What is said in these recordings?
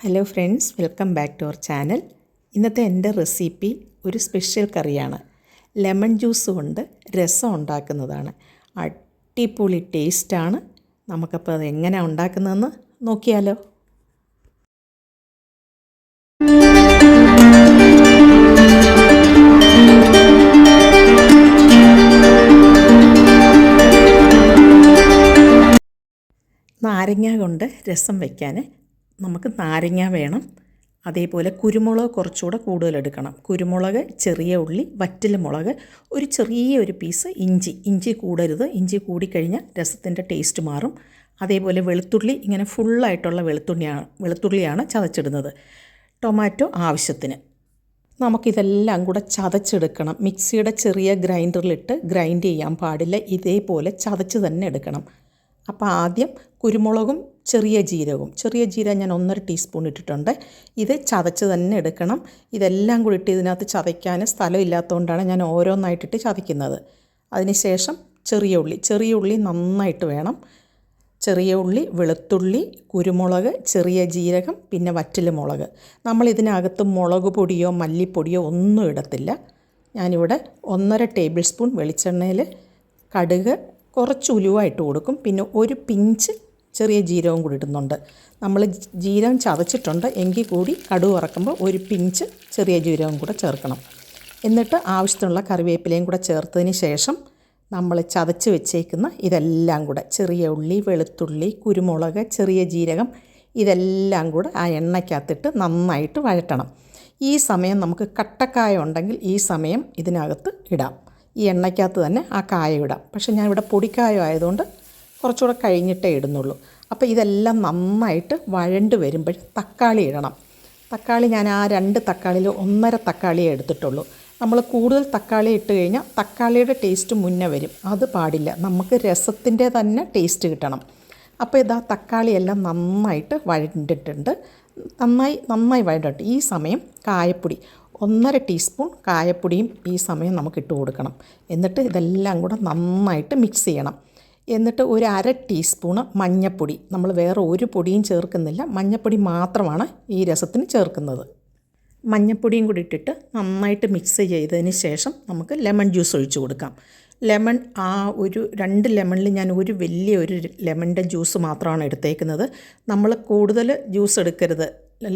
Hello friends welcome back to our channel ഇന്നത്തെ എന്റെ recipe ഒരു സ്പെഷ്യൽ കറിയാണ്. ലെമൺ ജ്യൂസ് കൊണ്ട് രസം ഉണ്ടാക്കുന്നതാണ്. അടിപൊളി ടേസ്റ്റാണ് നമുക്കപ്പോൾ അത് എങ്ങനെ ഉണ്ടാക്കുന്നതെന്ന് നോക്കിയാലോ. നാരങ്ങ കൊണ്ട് രസം വയ്ക്കാൻ നമുക്ക് നാരങ്ങ വേണം. അതേപോലെ കുരുമുളക് കുറച്ചുകൂടെ കൂടുതൽ എടുക്കണം. കുരുമുളക് ചെറിയ ഉള്ളി വറ്റൽ മുളക് ഒരു ചെറിയ ഒരു പീസ് ഇഞ്ചി. ഇഞ്ചി കൂടരുത്. ഇഞ്ചി കൂടിക്കഴിഞ്ഞാൽ രസത്തിന്റെ ടേസ്റ്റ് മാറും. അതേപോലെ വെളുത്തുള്ളി ഇങ്ങനെ ഫുള്ളായിട്ടുള്ള വെളുത്തുള്ളിയാണ് വെളുത്തുള്ളിയാണ് ചതച്ചിടുന്നത്. ടൊമാറ്റോ ആവശ്യത്തിന്. നമുക്കിതെല്ലാം കൂടെ ചതച്ചെടുക്കണം. മിക്സിയുടെ ചെറിയ ഗ്രൈൻഡറിലിട്ട് ഗ്രൈൻഡ് ചെയ്യാൻ പാടില്ല. ഇതേപോലെ ചതച്ച് തന്നെ എടുക്കണം. അപ്പോൾ ആദ്യം കുരുമുളകും ചെറിയ ജീരകവും ചെറിയ ജീരകം ഞാൻ ഒന്നര ടീസ്പൂൺ ഇട്ടിട്ടുണ്ട്. ഇത് ചതച്ച് തന്നെ എടുക്കണം. ഇതെല്ലാം കൂടി ഇട്ട് ഇതിനകത്ത് ചതയ്ക്കാൻ സ്ഥലമില്ലാത്തതുകൊണ്ടാണ് ഞാൻ ഓരോന്നായിട്ടിട്ട് ചതയ്ക്കുന്നത്. അതിനുശേഷം ചെറിയ ഉള്ളി ചെറിയ ഉള്ളി നന്നായിട്ട് വേണം. ചെറിയ ഉള്ളി വെളുത്തുള്ളി കുരുമുളക് ചെറിയ ജീരകം പിന്നെ വറ്റൽ മുളക് നമ്മൾ ഇതിനകത്ത് മുളക് പൊടിയോ മല്ലിപ്പൊടിയോ ഒന്നും ഇടത്തില്ല. ഞാനിവിടെ ഒന്നര ടേബിൾ സ്പൂൺ വെളിച്ചെണ്ണയിൽ കടുക് കുറച്ച് ഉലുവായിട്ട് കൊടുക്കും. പിന്നെ ഒരു പിഞ്ച് ചെറിയ ജീരകവും കൂടി ഇടുന്നുണ്ട്. നമ്മൾ ജീരകം ചതച്ചിട്ടുണ്ട്. എങ്കിൽ കൂടി കടുവ് വറക്കുമ്പോൾ ഒരു പിഞ്ച് ചെറിയ ജീരകം കൂടെ ചേർക്കണം. എന്നിട്ട് ആവശ്യത്തിനുള്ള കറിവേപ്പിലയും കൂടെ ചേർത്തതിന് ശേഷം നമ്മൾ ചതച്ച് വെച്ചേക്കുന്ന ഇതെല്ലാം കൂടെ ചെറിയ ഉള്ളി വെളുത്തുള്ളി കുരുമുളക് ചെറിയ ജീരകം ഇതെല്ലാം കൂടെ ആ എണ്ണയ്ക്കകത്തിട്ട് നന്നായിട്ട് വഴറ്റണം. ഈ സമയം നമുക്ക് കട്ടക്കായ ഉണ്ടെങ്കിൽ ഈ സമയം ഇതിനകത്ത് ഇടാം. ഈ എണ്ണയ്ക്കകത്ത് തന്നെ ആ കായ ഇടാം. പക്ഷേ ഞാൻ ഇവിടെ പൊടിക്കായ ആയതുകൊണ്ട് കുറച്ചുകൂടെ കഴിഞ്ഞിട്ടേ ഇടുന്നുള്ളൂ. അപ്പോൾ ഇതെല്ലാം നന്നായിട്ട് വഴണ്ട് വരുമ്പോൾ തക്കാളി ഇടണം. തക്കാളി ഞാൻ ആ രണ്ട് തക്കാളിയിൽ ഒന്നര തക്കാളിയേ എടുത്തിട്ടുള്ളൂ. നമ്മൾ കൂടുതൽ തക്കാളി ഇട്ട് കഴിഞ്ഞാൽ തക്കാളിയുടെ ടേസ്റ്റ് മുന്നേ വരും. അത് പാടില്ല. നമുക്ക് രസത്തിന്റെ തന്നെ ടേസ്റ്റ് കിട്ടണം. അപ്പോൾ ഇതാ തക്കാളിയെല്ലാം നന്നായിട്ട് വഴണ്ടിട്ടുണ്ട്. നന്നായി നന്നായി വഴണ്ടിട്ട്. ഈ സമയം കായപ്പൊടി. ഒന്നര ടീസ്പൂൺ കായപ്പൊടിയും ഈ സമയം നമുക്ക് ഇട്ട് കൊടുക്കണം. എന്നിട്ട് ഇതെല്ലാം കൂടെ നന്നായിട്ട് മിക്സ് ചെയ്യണം. എന്നിട്ട് ഒരു അര ടീസ്പൂണ് മഞ്ഞപ്പൊടി. നമ്മൾ വേറെ ഒരു പൊടിയും ചേർക്കുന്നില്ല. മഞ്ഞൾപ്പൊടി മാത്രമാണ് ഈ രസത്തിന് ചേർക്കുന്നത്. മഞ്ഞൾപ്പൊടിയും കൂടി ഇട്ടിട്ട് നന്നായിട്ട് മിക്സ് ചെയ്തതിന് ശേഷം നമുക്ക് ലെമൺ ജ്യൂസ് ഒഴിച്ച് കൊടുക്കാം. ലെമൺ ആ ഒരു രണ്ട് ലെമണിൽ ഞാൻ ഒരു വലിയ ഒരു ലെമണിന്റെ ജ്യൂസ് മാത്രമാണ് എടുത്തേക്കുന്നത്. നമ്മൾ കൂടുതൽ ജ്യൂസ് എടുക്കരുത്.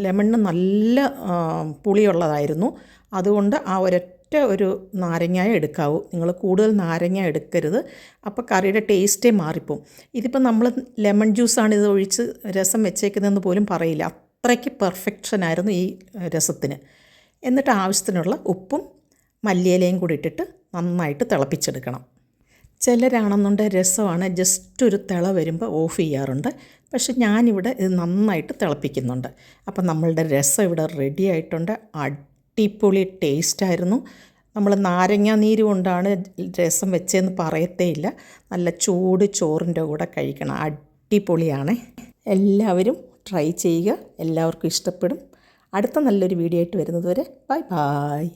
ലെമണിന് നല്ല പുളിയുള്ളതായിരുന്നു. അതുകൊണ്ട് ആ ഒരൊറ്റ ഒരു നാരങ്ങ എടുക്കാവൂ. നിങ്ങൾ കൂടുതൽ നാരങ്ങ എടുക്കരുത്. അപ്പോൾ കറിയുടെ ടേസ്റ്റേ മാറിപ്പോവും. ഇതിപ്പോൾ നമ്മൾ ലെമൺ ജ്യൂസാണ് ഇത് ഒഴിച്ച് രസം വെച്ചേക്കുന്നതെന്ന് പോലും പറയില്ല. അത്രയ്ക്ക് പെർഫെക്ഷനായിരുന്നു ഈ രസത്തിന്. എന്നിട്ട് ആവശ്യത്തിനുള്ള ഉപ്പും മല്ലിയിലയും കൂടി ഇട്ടിട്ട് നന്നായിട്ട് തിളപ്പിച്ചെടുക്കണം. ചിലരാണെന്നുണ്ടെങ്കിൽ രസമാണ് ജസ്റ്റ് ഒരു തിള വരുമ്പോൾ ഓഫ് ചെയ്യാറുണ്ട്. പക്ഷെ ഞാനിവിടെ ഇത് നന്നായിട്ട് തിളപ്പിക്കുന്നുണ്ട്. അപ്പം നമ്മളുടെ രസം ഇവിടെ റെഡി ആയിട്ടുണ്ട്. അടിപൊളി ടേസ്റ്റായിരുന്നു നമ്മൾ നാരങ്ങ നീര് കൊണ്ടാണ് രസം വെച്ചതെന്ന് പറയത്തേ ഇല്ല നല്ല ചൂട് ചോറിന്റെ കൂടെ കഴിക്കണം. അടിപൊളിയാണ്. എല്ലാവരും ട്രൈ ചെയ്യുക. എല്ലാവർക്കും ഇഷ്ടപ്പെടും. അടുത്ത നല്ലൊരു വീഡിയോ ആയിട്ട് വരുന്നത് വരെ. Bye bye